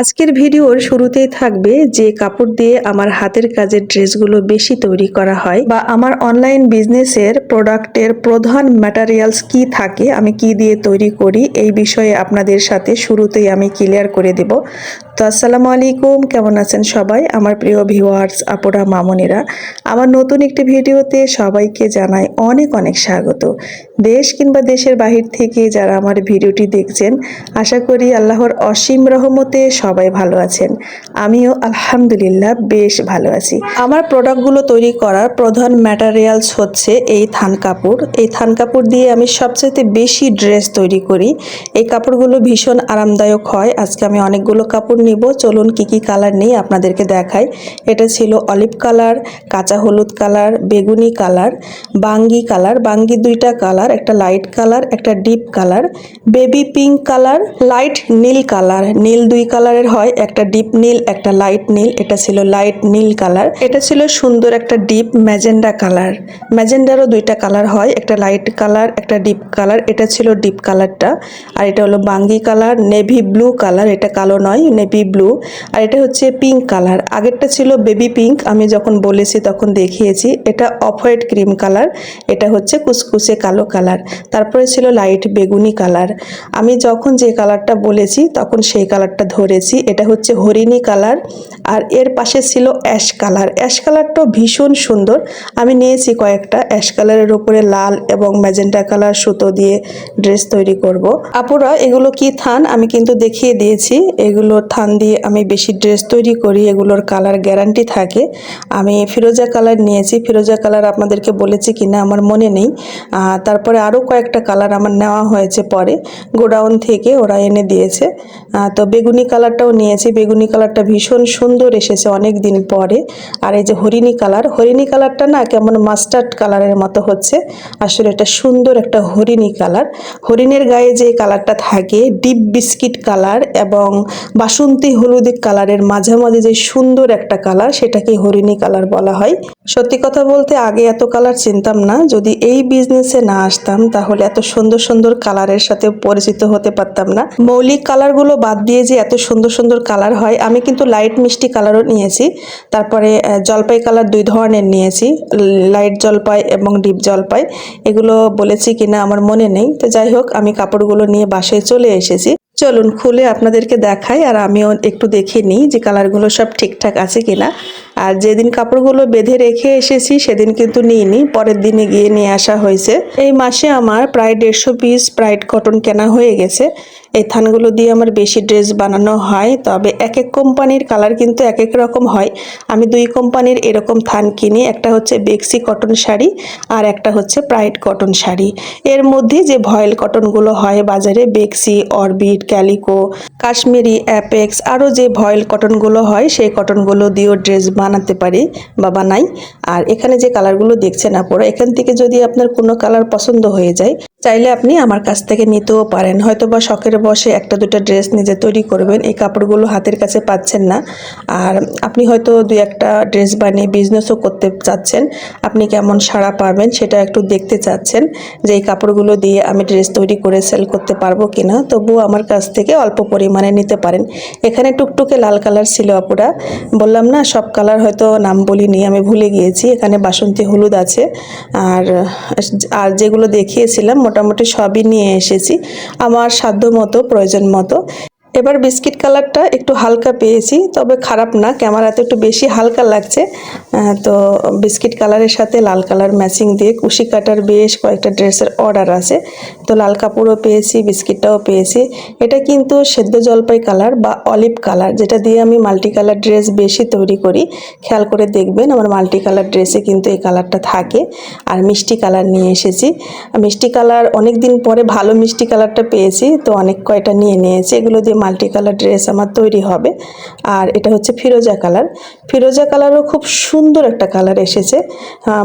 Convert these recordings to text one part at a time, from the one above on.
আজকের ভিডিওর শুরুতেই থাকবে যে কাপড় দিয়ে আমার হাতের কাজের ড্রেসগুলো বেশি তৈরি করা হয় বা আমার অনলাইন বিজনেসের প্রোডাক্টের প্রধান ম্যাটারিয়ালস কি থাকে, আমি কি দিয়ে তৈরি করি, এই বিষয়ে আপনাদের সাথে শুরুতেই আমি ক্লিয়ার করে দেব। তো আসসালামু আলাইকুম, কেমন আছেন সবাই? আমার প্রিয় ভিউয়ার্স আপুরা, মামনিরা, আমার নতুন একটি ভিডিওতে সবাইকে জানাই অনেক অনেক স্বাগত। দেশ কিংবা দেশের বাহির থেকে যারা আমার ভিডিওটি দেখছেন, আশা করি আল্লাহর অসীম রহমতে সবাই ভালো আছেন। আমিও আলহামদুলিল্লাহ বেশ ভালো আছি। আমার প্রোডাক্টগুলো তৈরি করার প্রধান ম্যাটারিয়ালস হচ্ছে এই থান কাপড়। এই থান কাপড় দিয়ে আমি সবচেয়ে বেশি ড্রেস তৈরি করি। এই কাপড়গুলো ভীষণ আরামদায়ক হয়। আজকে আমি অনেকগুলো কাপড় নিব। চলুন কি কি কালার নেই আপনাদেরকে দেখাই। এটা ছিল অলিভ কালার কাঁচা হলুদ কালার বেগুনি কালার বাঙ্গি কালার বাঙ্গি দুইটা কালার একটা লাইট কালার একটা deep colour baby pink colour light নীল কালার নীল দুই কালারের হয়, একটা ডিপ নীল, একটা লাইট নীল। এটা ছিল লাইট নীল কালার এটা ছিল সুন্দর একটা ডিপ ম্যাজেন্ডা কালার ম্যাজেন্ডারও দুইটা কালার হয়, একটা লাইট কালার একটা ডিপ কালার এটা ছিল ডিপ কালারটা আর এটা হলো বাঙ্গি কালার নেভি ব্লু কালার এটা কালো নয় নেভি ব্লু আর এটা হচ্ছে পিঙ্ক কালার আগেরটা ছিল বেবি পিঙ্ক আমি যখন বলেছি তখন দেখিয়েছি। এটা অফ হোয়াইট ক্রিম কালার এটা হচ্ছে কুসকুসে কালো কালার তারপরে ছিল লাইট বেগুনি কালার আমি যখন যে কালারটা বলেছি তখন সেই কালারটা ধরেছি। এটা হচ্ছে হরিণী কালার আর এর পাশে ছিল অ্যাশ কালার অ্যাশ কালারটাও ভীষণ সুন্দর। আমি নিয়েছি কয়েকটা। অ্যাশ কালারের উপরে লাল এবং ম্যাজেন্টা কালার সুতো দিয়ে ড্রেস তৈরি করব। আপুরা, এগুলো কি থান? আমি কিন্তু দেখিয়ে দিয়েছি। এগুলো থান দিয়ে আমি বেশি ড্রেস তৈরি করি, এগুলোর কালার গ্যারান্টি থাকে। আমি ফিরোজা কালার নিয়েছি, ফিরোজা কালার আপনাদেরকে বলেছি কিনা আমার মনে নেই। তারপরে আরও কয়েকটা কালার আমার নেওয়া হয়েছে পরে, গোডাউন থেকে ওরা এনে দিয়েছে। তো বেগুনি কালারটাও নিয়েছি, বেগুনি কালারটা ভীষণ সুন্দর এসেছে অনেক দিন পরে। আর এই যে হরিণী কালার, হরিণী কালারটা না কেমন মাস্টার্ড কালারের মতো হচ্ছে, আসলে এটা সুন্দর একটা হরিণী কালার। হরিণের গায়ে যে কালারটা থাকে, ডিপ বিস্কিট কালার এবং বাসন্তী হলুদ কালারের মাঝামাঝি যে সুন্দর একটা কালার, সেটাকে হরিণী কালার বলা হয়। সত্যি কথা বলতে আগে এত কালার চিনতাম না। যদি এই বিজনেসে না আসতাম, তাহলে এত সুন্দর সুন্দর কালারের সাথে পরিচিত হতে পারতাম না। মৌলিক কালারগুলো বাদ দিয়ে যে এত সুন্দর সুন্দর কালার হয়, আমি কিন্তু লাইট মিষ্টি কালারও নিয়েছি। তারপরে জলপাই কালার দুই ধরনের নিয়েছি। লাইট জলপাই এবং ডিপ জলপাই। এগুলো বলেছি কিনা আমার মনে নেই। তো যাই হোক, আমি কাপড়গুলো নিয়ে বাসায় চলে এসেছি। চলুন খুলে আপনাদেরকে দেখাই আর আমিও একটু দেখে নিই যে কালারগুলো সব ঠিকঠাক আছে কিনা। আর যেদিন কাপড়গুলো বেঁধে রেখে এসেছি, সেদিন কিন্তু নিইনি। পরের দিনে গিয়ে নিয়ে আসা হয়েছে। এই মাসে আমার প্রায় দেড়শো পিস প্রাইড কটন কেনা হয়ে গেছে। এই থানগুলো দিয়ে আমার বেশি ড্রেস বানানো হয়, তবে এক এক কোম্পানির কালার কিন্তু এক এক রকম হয়। আমি দুই কোম্পানির এরকম থান কিনি, একটা হচ্ছে বেক্সি কটন শাড়ি আর একটা হচ্ছে প্রাইড কটন শাড়ি। এর মধ্যে যে ভয়েল কটনগুলো হয় বাজারে Bexi orbit calico Kashmiri apex আরও যে ভয়েল কটনগুলো হয়, সেই কটনগুলো দিয়েও ড্রেস বানাতে পারি বা বানাই আর এখানে যে কালারগুলো দেখছেন আপনারা এখান থেকে যদি আপনার কোনো কালার পছন্দ হয়ে যায়, চাইলে আপনি আমার কাছ থেকে নিতেও পারেন। হয়তো বা শখের বসে একটা দুটো ড্রেস নিজে তৈরি করবেন, এই কাপড়গুলো হাতের কাছে পাচ্ছেন না। আর আপনি হয়তো দুই একটা ড্রেস বানিয়ে বিজনেসও করতে চাচ্ছেন, আপনি কেমন সাড়া পাবেন সেটা একটু দেখতে চাচ্ছেন যে এই কাপড়গুলো দিয়ে আমি ড্রেস তৈরি করে সেল করতে পারব কি না তবুও আমার কাছ থেকে অল্প পরিমাণে নিতে পারেন। এখানে টুকটুকে লাল কালার ছিল আপুরা। বললাম না, সব কালার হয়তো নাম বলিনি, আমি ভুলে গিয়েছি। এখানে বাসন্তী হলুদ আছে। আর আর যেগুলো দেখিয়েছিলাম, মোটামুটি সবই নিয়ে এসেছি। আমার সাধ্য মতো প্রয়োজন মতো। এবার বিস্কিট কালারটা একটু হালকা পেয়েছি, তবে খারাপ না, ক্যামেরাতে একটু বেশি হালকা লাগছে। তো বিস্কিট কালারের সাথে লাল কালার ম্যাচিং দিয়ে কুশি কাটার বেশ কয়েকটা ড্রেসের অর্ডার আছে। তো লাল কাপড়ও পেয়েছি, বিস্কিটটাও পেয়েছি। এটা কিন্তু সেদ্ধ জলপাই কালার বা অলিভ কালার, যেটা দিয়ে আমি মাল্টি কালার ড্রেস বেশি তৈরি করি। খেয়াল করে দেখবেন, আমার মাল্টি কালার ড্রেসে কিন্তু এই কালারটা থাকে। আর মিষ্টি কালার নিয়ে এসেছি। মিষ্টি কালার অনেক দিন পরে ভালো মিষ্টি কালারটা পেয়েছি, তো অনেক কয়টা নিয়ে নিয়েছি। এগুলো দিয়ে মাল্টি কালার ড্রেস আমার তৈরি হবে। আর এটা হচ্ছে ফিরোজা কালার। ফিরোজা কালারও খুব সুন্দর একটা কালার এসেছে।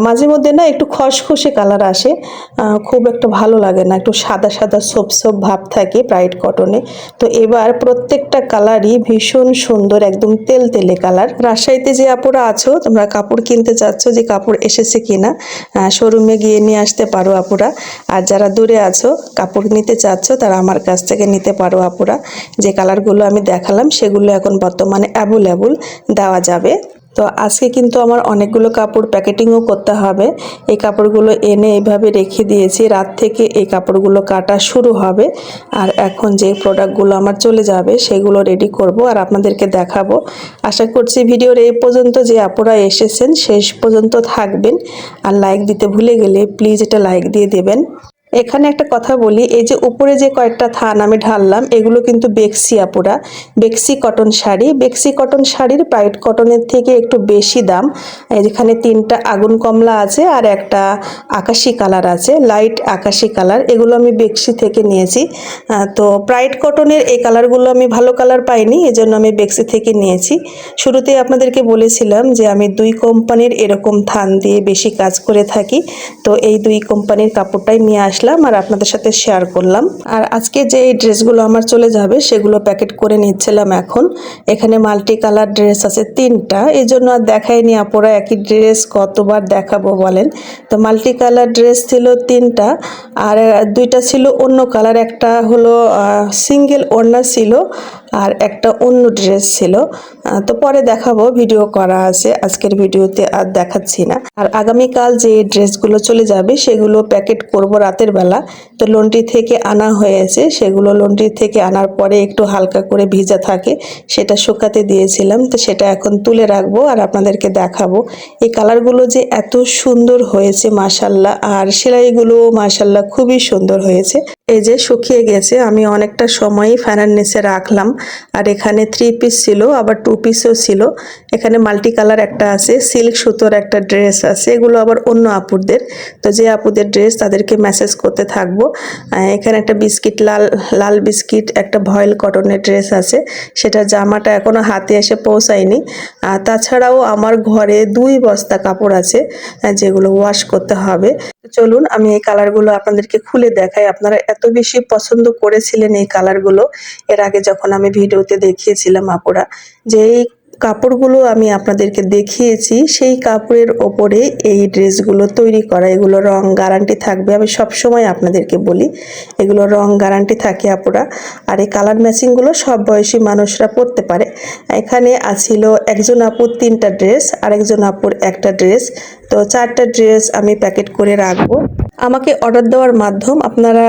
মাঝে মধ্যে না একটু খসখসে কালার আসে। খুব একটা ভালো লাগে না। একটু সাদা সাদা সোপ সোপ ভাব থাকে ব্রাইট কটনে। তো এবার প্রত্যেকটা কালারই ভীষণ সুন্দর, একদম তেল তেলে কালার। রাজশাহীতে যে আপুরা আছো, তোমরা কাপড় কিনতে চাচ্ছ যে কাপড় এসেছে কিনা শোরুমে গিয়ে নিয়ে আসতে পারো আপুরা। আর যারা দূরে আছো, কাপড় নিতে চাচ্ছ, তারা আমার কাছ থেকে নিতে পারো আপুরা। যে যে কালারগুলো আমি দেখালাম, সেগুলো এখন বর্তমানে অ্যাভেলেবল দেওয়া যাবে। তো আজকে কিন্তু আমার অনেকগুলো কাপড় প্যাকেটিংও করতে হবে। এই কাপড়গুলো এনে এইভাবে রেখে দিয়েছি, রাত থেকে এই কাপড়গুলো কাটা শুরু হবে। আর এখন যে প্রোডাক্টগুলো আমার চলে যাবে, সেগুলো রেডি করব আর আপনাদেরকে দেখাবো। আশা করছি ভিডিওর এই পর্যন্ত যে আপুরা এসেছেন, শেষ পর্যন্ত থাকবেন। আর লাইক দিতে ভুলে গেলে প্লিজ এটা লাইক দিয়ে দেবেন। এখানে একটা কথা বলি, এই যে উপরে যে কয়েকটা থান আমি ঢাললাম, এগুলো কিন্তু বেক্সি আপুরা। Bexi cotton sari. Bexi cotton শাড়ির প্রাইট কটনের থেকে একটু বেশি দাম। এই যেখানে তিনটা আগুন কমলা আছে আর একটা আকাশি কালার আছে, লাইট আকাশি কালার। এগুলো আমি বেক্সি থেকে নিয়েছি। তো প্রাইট কটনের এই কালারগুলো আমি ভালো কালার পাইনি, এজন্য আমি বেক্সি থেকে নিয়েছি। শুরুতেই আপনাদেরকে বলেছিলাম যে আমি দুই কোম্পানির এরকম থান দিয়ে বেশি কাজ করে থাকি। তো এই দুই কোম্পানির কাপড়টাই নিয়ে আসলাম আর আপনাদের সাথে শেয়ার করলাম। আর আজকে যে এই ড্রেসগুলো আমার চলে যাবে, সেগুলো প্যাকেট করে নিচ্ছিলাম এখন। এখানে মাল্টি কালার ড্রেস আছে তিনটা। এই জন্য আর দেখাইনি আপুরা একই ড্রেস কতবার দেখাবো বলেন। তো মাল্টি কালার ড্রেস ছিল তিনটা আর দুইটা ছিল অন্য কালার একটা হলো সিঙ্গেল ওড়না ছিল আর একটা অন্য ড্রেস ছিল। তো পরে দেখাবো, ভিডিও করা আছে। আজকের ভিডিওতে আর দেখাচ্ছি না। আর আগামীকাল যে ড্রেসগুলো চলে যাবে, সেগুলো প্যাকেট করব রাতের বেলা। তো লন্ড্রি থেকে আনা হয়েছে। সেগুলো লন্ড্রি থেকে আনার পরে একটু হালকা করে ভিজা থাকে, সেটা শুকাতে দিয়েছিলাম। তো সেটা এখন তুলে রাখব আর আপনাদেরকে দেখাবো। এই কালারগুলো যে এত সুন্দর হয়েছে মাসাল্লাহ আর সেলাইগুলো মাসাল্লাহ খুবই সুন্দর হয়েছে। এই যে শুকিয়ে গেছে। আমি অনেকটা সময়ই ফ্যানের নিচে রাখলাম। আর এখানে থ্রি পিস ছিল আবার টু পিসও ছিল। এখানে মাল্টি কালার একটা আছে সিল্ক সুতোর একটা ড্রেস আছে, এগুলো আবার অন্য আপুদের। তো যে আপুদের ড্রেস তাদেরকে মেসেজ করতে থাকব। এখানে একটা বিস্কিট লাল লাল বিস্কিট একটা ভয়েল কটনের ড্রেস আছে। সেটা জামাটা এখনও হাতে এসে পৌঁছায়নি। তাছাড়াও আমার ঘরে দুই বস্তা কাপড় আছে যেগুলো ওয়াশ করতে হবে। চলুন, আমি এই কালারগুলো আপনাদেরকে খুলে দেখাই। আপনারা এত বেশি পছন্দ করেছিলেন এই কালারগুলো এর আগে যখন আমি ভিডিওতে দেখিয়েছিলাম আপুরা, যে এই কাপড়গুলো আমি আপনাদেরকে দেখিয়েছি, সেই কাপড়ের ওপরে এই ড্রেসগুলো তৈরি করা। এগুলো রং গ্যারান্টি থাকবে, আমি সবসময় আপনাদেরকে বলি, এগুলো রং গ্যারান্টি থাকে আপুরা। আর এই কালার ম্যাচিংগুলো সব বয়সী মানুষরা পরতে পারে। এখানে আছিল একজন আপুর তিনটা ড্রেস, আরেকজন আপুর একটা ড্রেস। তো চারটা ড্রেস আমি প্যাকেট করে রাখব। আমাকে অর্ডার দেওয়ার মাধ্যম আপনারা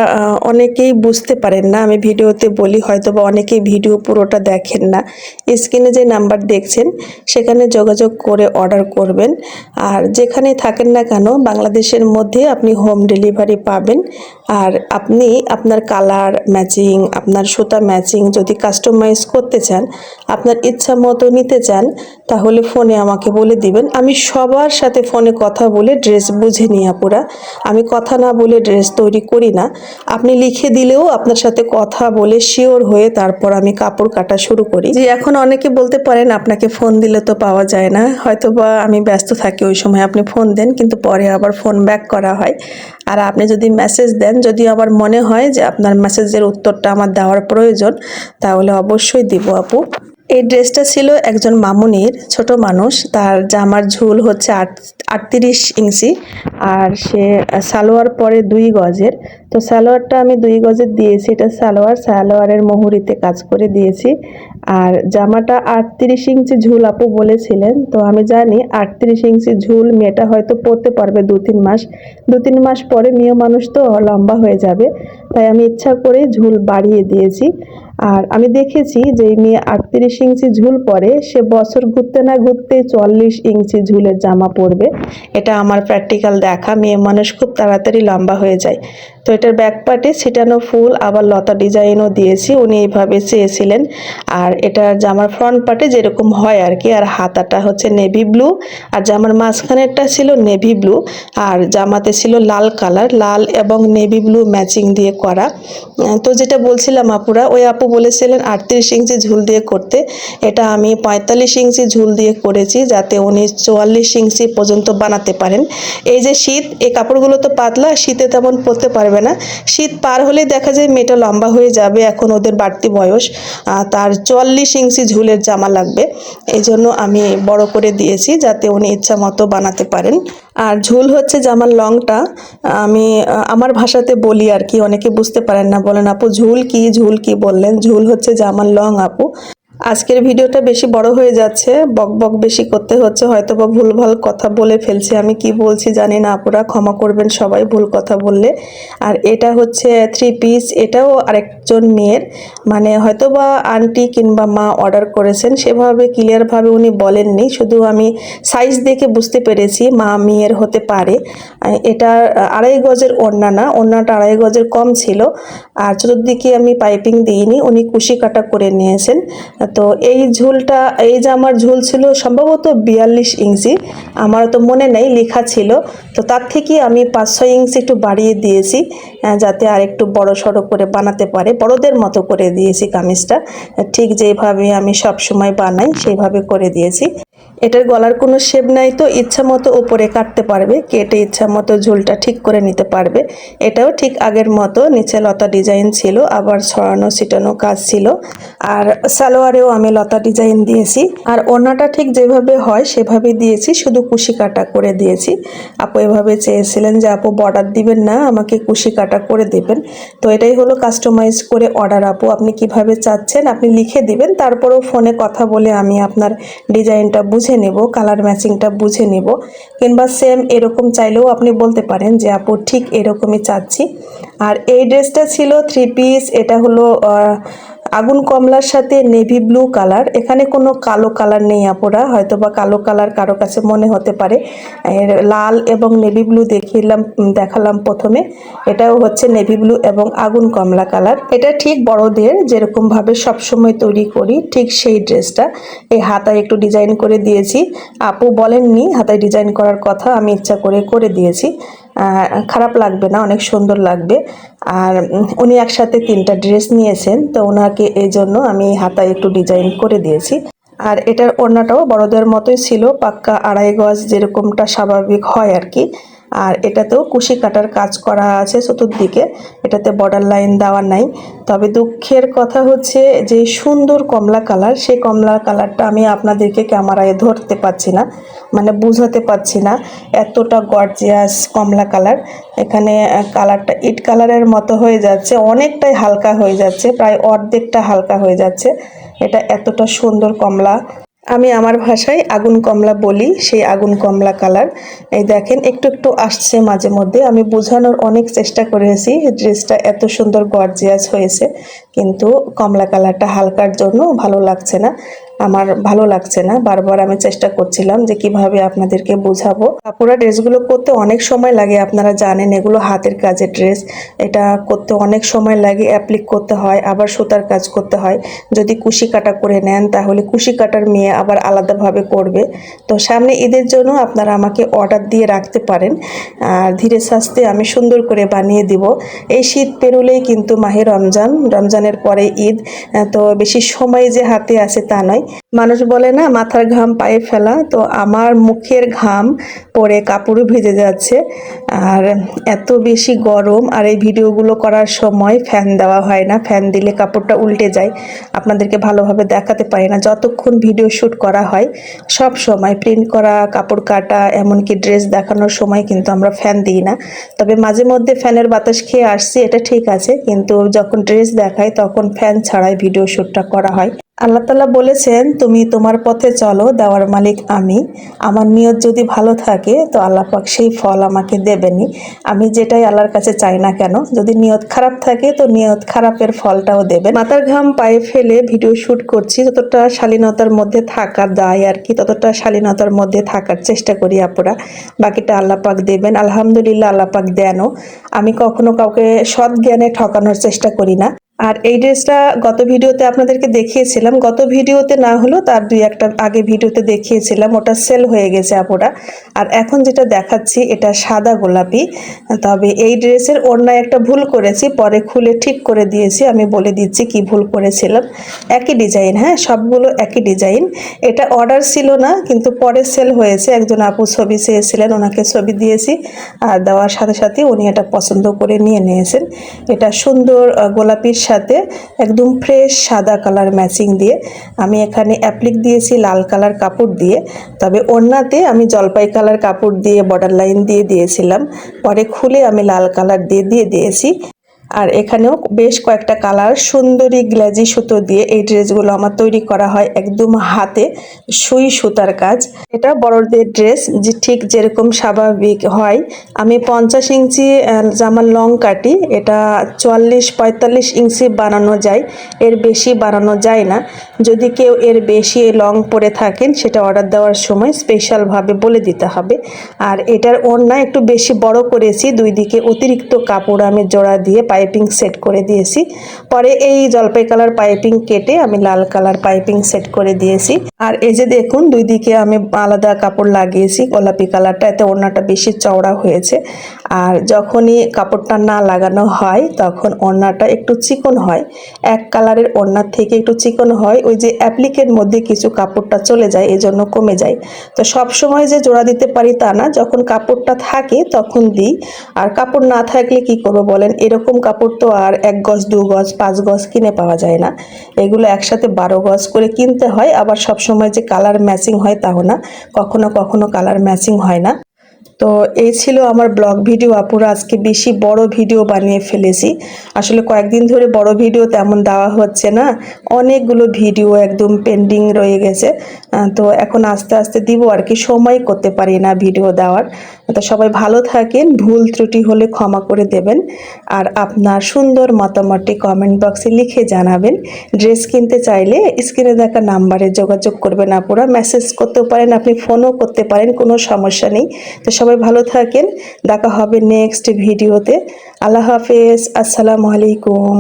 অনেকেই বুঝতে পারেন না। আমি ভিডিওতে বলি হয়তো বা অনেকেই ভিডিও পুরোটা দেখেন না। স্ক্রিনে যে নাম্বার দেখছেন, সেখানে যোগাযোগ করে অর্ডার করবেন। আর যেখানে থাকেন না কেন, বাংলাদেশের মধ্যে আপনি হোম ডেলিভারি পাবেন। আর আপনি আপনার কালার ম্যাচিং আপনার সুতা ম্যাচিং যদি কাস্টমাইজ করতে চান, আপনার ইচ্ছা মতো নিতে চান, তাহলে ফোনে আমাকে বলে দিবেন। আমি সবার সাথে ফোনে কথা বলে ড্রেস বুঝে নিই আপুরা। আমি না বলে ড্রেস তৈরি করি না। আপনি লিখে দিলেও আপনার সাথে কথা বলে শিওর হয়ে তারপর আমি কাপড় কাটা শুরু করি। যে এখন অনেকে বলতে পারেন, আপনাকে ফোন দিলে তো পাওয়া যায় না। হয়তো বা আমি ব্যস্ত থাকি ওই সময় আপনি ফোন দেন, কিন্তু পরে আবার ফোন ব্যাক করা হয়। আর আপনি যদি মেসেজ দেন, যদি আবার মনে হয় যে আপনার মেসেজের উত্তরটা আমার দেওয়ার প্রয়োজন, তাহলে অবশ্যই দিব আপু। এই ড্রেসটা ছিল একজন মামুনির, ছোট মানুষ। তার জামার ঝুল হচ্ছে আট, আটত্রিশ ইঞ্চি আর সে সালোয়ার পরে দুই গজের। তো সালোয়ারটা আমি দুই গজের দিয়েছি। এটা সালোয়ার, সালোয়ারের মোহরিতে কাজ করে দিয়েছি। আর জামাটা আটত্রিশ ইঞ্চি ঝুল আপু বলেছিলেন। তো আমি জানি আটত্রিশ ইঞ্চি ঝুল মেয়েটা হয়তো পরতে পারবে দু তিন মাস। দু তিন মাস পরে মেয়ে মানুষ তো লম্বা হয়ে যাবে। তাই আমি ইচ্ছা করে ঝুল বাড়িয়ে দিয়েছি। আর আমি দেখেছি যে মেয়ে আটত্রিশ ইঞ্চি ঝুল পরে, সে বছর ঘুরতে না ঘুরতে চল্লিশ ইঞ্চি ঝুলের জামা পরবে। এটা আমার প্র্যাকটিক্যাল দেখা। মেয়ে মানুষ খুব তাড়াতাড়ি লম্বা হয়ে যায়। তো এটার ব্যাক পার্টে ছিটানো ফুল, আবার লতা ডিজাইনও দিয়েছি। উনি এইভাবে চেয়েছিলেন। আর এটার জামার ফ্রন্ট পার্টে যেরকম হয় আর কি, আর হাতাটা হচ্ছে নেভি ব্লু আর জামার মাঝখানেরটা ছিল নেভি ব্লু আর জামাতে ছিল লাল কালার লাল এবং নেভি ব্লু ম্যাচিং দিয়ে করা। তো যেটা বলছিলাম আপুরা, ওই আপু বলেছিলেন আটত্রিশ ইঞ্চি ঝুল দিয়ে করতে। এটা আমি পঁয়তাল্লিশ ইঞ্চি ঝুল দিয়ে করেছি, যাতে উনি চুয়াল্লিশ ইঞ্চি পর্যন্ত বানাতে পারেন। এই যে শীত, এই কাপড়গুলো তো পাতলা, শীতে তেমন পরতে পারবেন পারবে না। শীত পার হলে দেখা যায় মেয়েটা লম্বা হয়ে যাবে, এখন ওদের বাড়তি বয়স। তার চল্লিশ ইঞ্চি ঝুলের জামা লাগবে। এই জন্য আমি বড় করে দিয়েছি যাতে উনি ইচ্ছা মতো বানাতে পারেন। আর ঝুল হচ্ছে জামার লংটা, আমি আমার ভাষাতে বলি আর কি, অনেকে বুঝতে পারেন না। বলেন, আপু, ঝুল কি? ঝুল কি? বললেন, ঝুল হচ্ছে জামার লং, আপু। আজকের ভিডিওটা বেশি বড় হয়ে যাচ্ছে, বক বক বেশি করতে হচ্ছে হয়তো বা ভুলভাল কথা বলে ফেলছি, আমি কি বলছি জানি না, আপুরা ক্ষমা করবেন, সবাই ভুল কথা বললে। আর এটা হচ্ছে থ্রি পিস এটাও আরেকজন মেয়ের মানে হয়তো বা আন্টি কিংবা মা অর্ডার করেছেন, সেভাবে ক্লিয়ারভাবে উনি বলেননি, শুধু আমি সাইজ দেখে বুঝতে পেরেছি, মা মেয়ের হতে পারে। এটা আড়াই গজের ওড়না না, ওড়নাটা আড়াই গজের কম ছিল, আর চতুর্দিকে আমি পাইপিং দিইনি, উনি কুশি কাটা করে নিয়েছেন তো এই ঝুলটা, এই যে আমার ঝুল ছিল সম্ভবত বিয়াল্লিশ ইঞ্চি, আমার তো মনে নেই, লেখা ছিল। তো তার থেকে আমি পাঁচ ছয় ইঞ্চি একটু বাড়িয়ে দিয়েছি যাতে আর একটু বড় সড়ো করে বানাতে পারে। বড়দের মতো করে দিয়েছি কামিজটা। ঠিক যেভাবে আমি সব সময় বানাই সেভাবে করে দিয়েছি। এটার গলার কোনো শেপ নাই তো ইচ্ছা মতো ওপরে কাটতে পারবে, কেটে ইচ্ছা মতো ঝুলটা ঠিক করে নিতে পারবে। এটাও ঠিক আগের মতো, নিচে লতা ডিজাইন ছিল, আবার ছড়ানো ছিটানো কাজ ছিল। আর সালোয়ারেও আমি লতা ডিজাইন দিয়েছি। আর ওনাটা ঠিক যেভাবে হয় সেভাবে দিয়েছি, শুধু কুশি কাটা করে দিয়েছি। আপু এভাবে চেয়েছিলেন যে, আপু, বর্ডার দিবেন না, আমাকে কুশি কাটা করে দেবেন। তো এটাই হলো কাস্টমাইজ করে অর্ডার আপু। আপনি কীভাবে চাচ্ছেন, আপনি লিখে দিবেন, তারপরেও ফোনে কথা বলে আমি আপনার ডিজাইনটা বুঝে নেব কালার ম্যাচিংটা বুঝে নেব। কিংবা সেম এরকম চাইলেও আপনি বলতে পারেন যে, আপু, ঠিক এরকমই চাচ্ছি। আর এই ড্রেসটা ছিল থ্রি পিস এটা হলো আগুন কমলার সাথে নেভি ব্লু কালার এখানে কোনো কালো কালার নেই আপুরা হয়তো বা কালো কালার কারও কাছে মনে হতে পারে। লাল এবং নেভি ব্লু দেখিলাম দেখালাম প্রথমে। এটাও হচ্ছে নেভি ব্লু এবং আগুন কমলা কালার এটা ঠিক বড়দের যেরকমভাবে সবসময় তৈরি করি, ঠিক সেই ড্রেসটা। এই হাতায় একটু ডিজাইন করে দিয়েছি। আপু বলেননি হাতায় ডিজাইন করার কথা, আমি ইচ্ছা করে করে দিয়েছি। খারাপ লাগবে না, অনেক সুন্দর লাগবে। আর উনি একসাথে তিনটা ড্রেস নিয়েছেন, তো ওনাকে এই জন্য আমি হাতায় একটু ডিজাইন করে দিয়েছি। আর এটার ওড়নাটাও বড়দের মতোই ছিল, পাক্কা আড়াই গজ যেরকমটা স্বাভাবিক হয় আর কি। আর এটাতেও কুশি কাটার কাজ করা আছে চতুর্দিকে। এটাতে বর্ডার লাইন দেওয়া নাই। তবে দুঃখের কথা হচ্ছে যে সুন্দর কমলা কালার, সেই কমলা কালারটা আমি আপনাদেরকে ক্যামেরায় ধরতে পারছি না মানে বুঝাতে পারছি না এতটা গর্জিয়াস কমলা কালার। এখানে কালারটা ইট কালারের মতো হয়ে যাচ্ছে, অনেকটাই হালকা হয়ে যাচ্ছে, প্রায় অর্ধেকটা হালকা হয়ে যাচ্ছে। এটা এতটা সুন্দর কমলা। আমি আমার ভাষায় আগুন কমলা বলি, সেই আগুন কমলা কালার। এই দেখেন, একটু একটু আসছে মাঝে মধ্যে। আমি বোঝানোর অনেক চেষ্টা করেছি, ড্রেসটা এত সুন্দর গর্জিয়াস হয়েছে। কিন্তু কমলা কালারটা হালকার জন্য ভালো লাগছে না, আমার ভালো লাগছে না। বারবার আমি চেষ্টা করছিলাম যে কীভাবে আপনাদেরকে বোঝাবো। কাপড়া ড্রেসগুলো করতে অনেক সময় লাগে, আপনারা জানেন এগুলো হাতের কাজের ড্রেস। এটা করতে অনেক সময় লাগে অ্যাপ্লিক করতে হয়, আবার সুতার কাজ করতে হয়। যদি কুশি কাটা করে নেন, তাহলে কুশি কাটার মেয়ে আবার আলাদাভাবে করবে। তো সামনে ঈদের জন্য আপনারা আমাকে অর্ডার দিয়ে রাখতে পারেন, আর ধীরে সাস্তে আমি সুন্দর করে বানিয়ে দিব। এই শীত পেরোলেই কিন্তু মাহে রমজান রমজান রমজানের পরে ঈদ তো বেশি সময় যে হাতে আছে তা নয়। মানুষ বলে না, মাথার ঘাম পায়ে ফেলা। তো আমার মুখের ঘাম পরে কাপড়ও ভিজে যাচ্ছে। আর এত বেশি গরম, আর এই ভিডিওগুলো করার সময় ফ্যান দেওয়া হয় না। ফ্যান দিলে কাপড়টা উল্টে যায়। আপনাদেরকে ভালোভাবে দেখাতে পারি না। যতক্ষণ ভিডিও শ্যুট করা হয়, সব সময় প্রিন্ট করা, কাপড় কাটা, এমনকি ড্রেস দেখানোর সময় কিন্তু আমরা ফ্যান দিই না। তবে মাঝে মধ্যে ফ্যানের বাতাস খেয়ে আসছি, এটা ঠিক আছে। কিন্তু যখন ড্রেস দেখাই তখন ফ্যান ছাড়াই ভিডিও শ্যুটটা করা হয়। আল্লাহ তালা বলেছেন, তুমি তোমার পথে চলো, দেওয়ার মালিক আমি। আমার নিয়ত যদি ভালো থাকে, তো আল্লাহ পাক সেই ফল আমাকে দেবেনি আমি যেটাই আল্লাহর কাছে চাই না কেন, যদি নিয়ত খারাপ থাকে, তো নিয়ত খারাপের ফলটাও দেবেন। মাথার ঘাম পায়ে ফেলে ভিডিও শ্যুট করছি, যতটা শালীনতার মধ্যে থাকা দায় আর কি, ততটা শালীনতার মধ্যে থাকার চেষ্টা করি আপুরা। বাকিটা আল্লাহ পাক দেবেন। আলহামদুলিল্লাহ আল্লাহ পাক দেনও। আমি কখনো কাউকে সৎ জ্ঞানে ঠকানোর চেষ্টা করি না। আর এই ড্রেসটা গত ভিডিওতে আপনাদেরকে দেখিয়েছিলাম। গত ভিডিওতে না হলেও তার দুই একটা আগে ভিডিওতে দেখিয়েছিলাম। ওটা সেল হয়ে গেছে আপুরা। আর এখন যেটা দেখাচ্ছি, এটা সাদা গোলাপি। তবে এই ড্রেসের ওড়নায় একটা ভুল করেছি, পরে খুলে ঠিক করে দিয়েছি। আমি বলে দিচ্ছি কি ভুল করেছিলাম। একই ডিজাইন হ্যাঁ সবগুলো একই ডিজাইন এটা অর্ডার ছিল না, কিন্তু পরে সেল হয়েছে। একজন আপু ছবি চেয়েছিলেন, ওনাকে ছবি দিয়েছি। আর দেওয়ার সাথে সাথে উনি এটা পছন্দ করে নিয়ে নিয়েছেন। এটা সুন্দর গোলাপির সাথে একদম ফ্রেশ সাদা কালার ম্যাচিং দিয়ে আমি এখানে অ্যাপ্লিক দিয়েছি লাল কালার কাপড় দিয়ে। তবে ওড়নাতে আমি জলপাই কালার কাপড় দিয়ে বর্ডার লাইন দিয়ে দিয়েছিলাম। পরে খুলে আমি লাল কালার দিয়ে দিয়ে দিয়েছি। আর এখানেও বেশ কয়েকটা কালার, সুন্দরী গ্লাজি সুতো দিয়ে এই ড্রেসগুলো আমার তৈরি করা হয় একদম হাতে, সুই সুতার কাজ। এটা বড়দের ড্রেস যে ঠিক যেরকম স্বাভাবিক হয়। আমি পঞ্চাশ ইঞ্চি জামার লং কাটি, এটা চুয়াল্লিশ পঁয়তাল্লিশ ইঞ্চি বানানো যায়, এর বেশি বানানো যায় না। যদি কেউ এর বেশি লং পরে থাকেন, সেটা অর্ডার দেওয়ার সময় স্পেশালভাবে বলে দিতে হবে। আর এটার ওড়না একটু বেশি বড় করেছি, দুই দিকে অতিরিক্ত কাপড় আমি জোড়া দিয়ে পাইপিং সেট করে দিয়েছি। পরে এই জলপাই কালার পাইপিং কেটে আমি লাল কালার পাইপিং সেট করে দিয়েছি। আর এই যে দেখুন, দুই দিকে আমি আলাদা কাপড় লাগিয়েছি, গোলাপি কালারটা এতে ওড়নাটা বেশি চওড়া হয়েছে। আর যখনই কাপড়টা না লাগানো হয়, তখন ওড়নাটা একটু চিকন হয়। এক কালারের ওড়নার থেকে একটু চিকন হয় ওই যে অ্যাপ্লিকের মধ্যে কিছু কাপড়টা চলে যায়, এজন্য কমে যায়। তো সব সময় যে জোড়া দিতে পারি তা না, যখন কাপড়টা থাকে তখন দিই। আর কাপড় না থাকলে কি করব বলেন? এরকম কাপড় তো আর এক গজ, দু গজ, পাঁচ গজ কিনে পাওয়া যায় না। এগুলো একসাথে বারো গজ করে কিনতে হয়, আবার সব সময় যে কালার ম্যাচিং হয় তাও না। কখনো কখনো কালার ম্যাচিং হয় না। তো এই ছিল আমার ব্লগ ভিডিও আপুরা। আজকে বেশি বড় ভিডিও বানিয়ে ফেলেছি। আসলে কয়েকদিন ধরে বড় ভিডিও তেমন দেওয়া হচ্ছে না। অনেকগুলো ভিডিও একদম পেন্ডিং রয়ে গেছে। তো এখন আস্তে আস্তে দিব আর কি। সময় করতে পারি না ভিডিও দেওয়ার। তো সবাই ভালো থাকেন, ভুল ত্রুটি হলে ক্ষমা করে দেবেন। আর আপনার সুন্দর মতামতটি কমেন্ট বক্সে লিখে জানাবেন। ড্রেস কিনতে চাইলে স্ক্রিনে দেখা নাম্বারে যোগাযোগ করবেন আপুরা। মেসেজ করতেও পারেন, আপনি ফোনও করতে পারেন, কোনো সমস্যা নেই। তো সবাই ভালো থাকেন, দেখা হবে নেক্সট ভিডিওতে আল্লাহ হাফেজ, আসসালামু আলাইকুম।